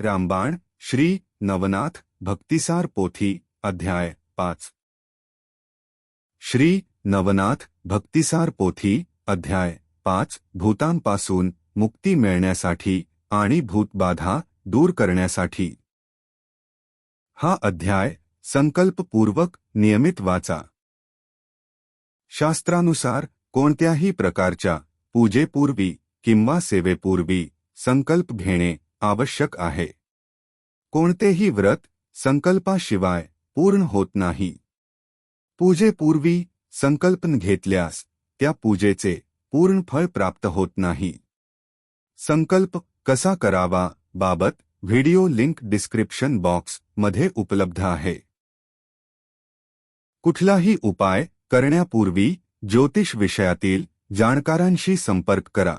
रामबाण, श्री नवनाथ, भक्तिसार पोथी, अध्याय पाच। श्री नवनाथ, भक्तिसार पोथी, अध्याय पाच, भूतांपासून मुक्ती मिळण्यासाठी आणि भूतबाधा दूर करण्यासाठी. हा अध्याय संकल्पपूर्वक नियमित वाचा. शास्त्रानुसार कोणत्याही प्रकारच्या पूजेपूर्वी किंवा सेवेपूर्वी संकल्प घेणे आवश्यक आहे. कोणतेही व्रत संकल्पाशिवाय पूर्ण होत नाही. पूजेपूर्वी संकल्पन घेतल्यास त्या पूजेचे पूर्ण फळ प्राप्त होत नाही. संकल्प कसा करावा बाबत व्हिडिओ लिंक डिस्क्रिप्शन बॉक्समध्ये उपलब्ध आहे. कुठलाही उपाय करण्यापूर्वी ज्योतिष विषयातील जाणकारांशी संपर्क करा.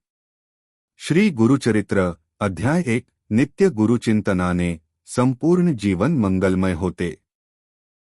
श्री गुरुचरित्र अध्याय एक नित्य गुरुचिंतनाने संपूर्ण जीवन मंगलमय होते.